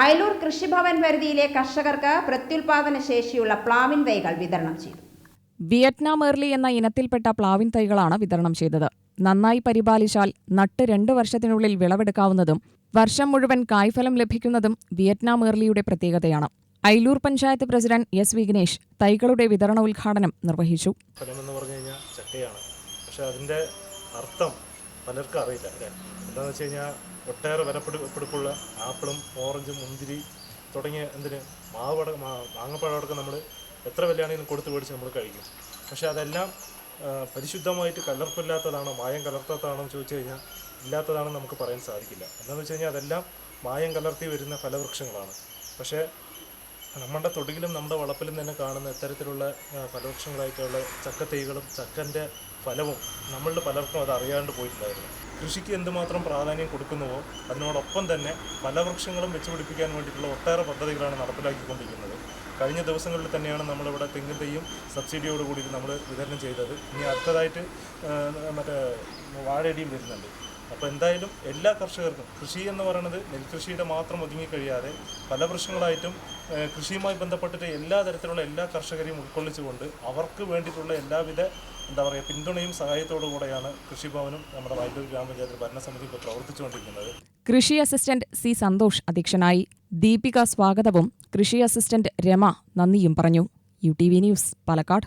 അയലൂർ കൃഷിഭവൻ പരിധിയിലെ കർഷകർക്ക് പ്രത്യുൽപാദന ശേഷിയുള്ള പ്ലാവിൻ തൈകൾ വിതരണം ചെയ്തു. വിയറ്റ്നാം ഏർലി എന്ന ഇനത്തിൽപ്പെട്ട പ്ലാവിൻ തൈകളാണ് വിതരണം ചെയ്തത്. നന്നായി പരിപാലിച്ചാൽ നട്ട് രണ്ട് വർഷത്തിനുള്ളിൽ വിളവെടുക്കാവുന്നതും വർഷം മുഴുവൻ കായ്ഫലം ലഭിക്കുന്നതും വിയറ്റ്നാം ഏർലിയുടെ പ്രത്യേകതയാണ്. ഐലൂർ പഞ്ചായത്ത് പ്രസിഡന്റ് എസ് വിഘ്നേഷ് തൈകളുടെ വിതരണ ഉദ്ഘാടനം നിർവഹിച്ചു. ഫലമെന്ന് പറഞ്ഞു കഴിഞ്ഞാൽ ചക്കയാണ്. പക്ഷെ അതിന്റെ അർത്ഥം പലർക്കും അറിയില്ല അല്ലേ? എന്താണെന്ന് വെച്ച് കഴിഞ്ഞാൽ ഒട്ടേറെ വിലപിടിപ്പുള്ള ആപ്പിളും ഓറഞ്ചും മുന്തിരി തുടങ്ങിയ എന്തിന് മാവ് അടക്കം മാങ്ങപ്പഴം അടക്കം നമ്മൾ എത്ര വിലയാണെങ്കിലും കൊടുത്ത് മേടിച്ച് നമ്മൾ കഴിക്കും. പക്ഷേ അതെല്ലാം പരിശുദ്ധമായിട്ട് കലർപ്പില്ലാത്തതാണോ മായം കലർത്താത്തതാണോ ചോദിച്ചു കഴിഞ്ഞാൽ ഇല്ലാത്തതാണെന്ന് നമുക്ക് പറയാൻ സാധിക്കില്ല. എന്താണെന്ന് വെച്ച് കഴിഞ്ഞാൽ അതെല്ലാം മായം കലർത്തി വരുന്ന ഫലവൃക്ഷങ്ങളാണ്. പക്ഷേ നമ്മുടെ തൊടിയിലും നമ്മുടെ വളപ്പിലും തന്നെ കാണുന്ന ഇത്തരത്തിലുള്ള ഫലവൃക്ഷങ്ങളായിട്ടുള്ള ചക്കത്തൈകളും ചക്കന്റെ ഫലവും നമ്മളിൽ പലർക്കും അത് അറിയാണ്ട് പോയിട്ടുണ്ടായിരുന്നു. കൃഷിക്ക് എന്തുമാത്രം പ്രാധാന്യം കൊടുക്കുന്നുവോ അതിനോടൊപ്പം തന്നെ ഫലവൃക്ഷങ്ങളും വെച്ചുപിടിപ്പിക്കാൻ വേണ്ടിയിട്ടുള്ള ഒട്ടേറെ പദ്ധതികളാണ് നടപ്പിലാക്കിക്കൊണ്ടിരിക്കുന്നത്. കഴിഞ്ഞ ദിവസങ്ങളിൽ തന്നെയാണ് നമ്മളിവിടെ തെങ്ങിൻ തെയ്യും സബ്സിഡിയോട് കൂടി നമ്മൾ വിതരണം ചെയ്തത്. ഇനി അടുത്തതായിട്ട് മറ്റേ വാഴയടിയും വരുന്നുണ്ട്. അപ്പോൾ എന്തായാലും എല്ലാ കർഷകർക്കും കൃഷി എന്ന് പറയുന്നത് നെൽകൃഷിയുടെ മാത്രം ഒതുങ്ങി കഴിയാതെ പല പ്രശ്നങ്ങളായിട്ടും കൃഷിയുമായി ബന്ധപ്പെട്ടിട്ട് എല്ലാ തരത്തിലുള്ള എല്ലാ കർഷകരെയും ഉൾക്കൊള്ളിച്ചുകൊണ്ട് അവർക്ക് വേണ്ടിയിട്ടുള്ള എല്ലാവിധ എന്താ പറയുക പിന്തുണയും സഹായത്തോടു കൂടെയാണ് കൃഷിഭവനും നമ്മുടെ വൈദ്യുതി ഗ്രാമപഞ്ചായത്ത് ഭരണസമിതി ഇപ്പോൾ പ്രവർത്തിച്ചുകൊണ്ടിരിക്കുന്നത്. കൃഷി അസിസ്റ്റന്റ് സി സന്തോഷ് അധ്യക്ഷനായി. ദീപിക സ്വാഗതവും കൃഷി അസിസ്റ്റന്റ് രമ നന്ദിയും പറഞ്ഞു. U T V news Palakkad.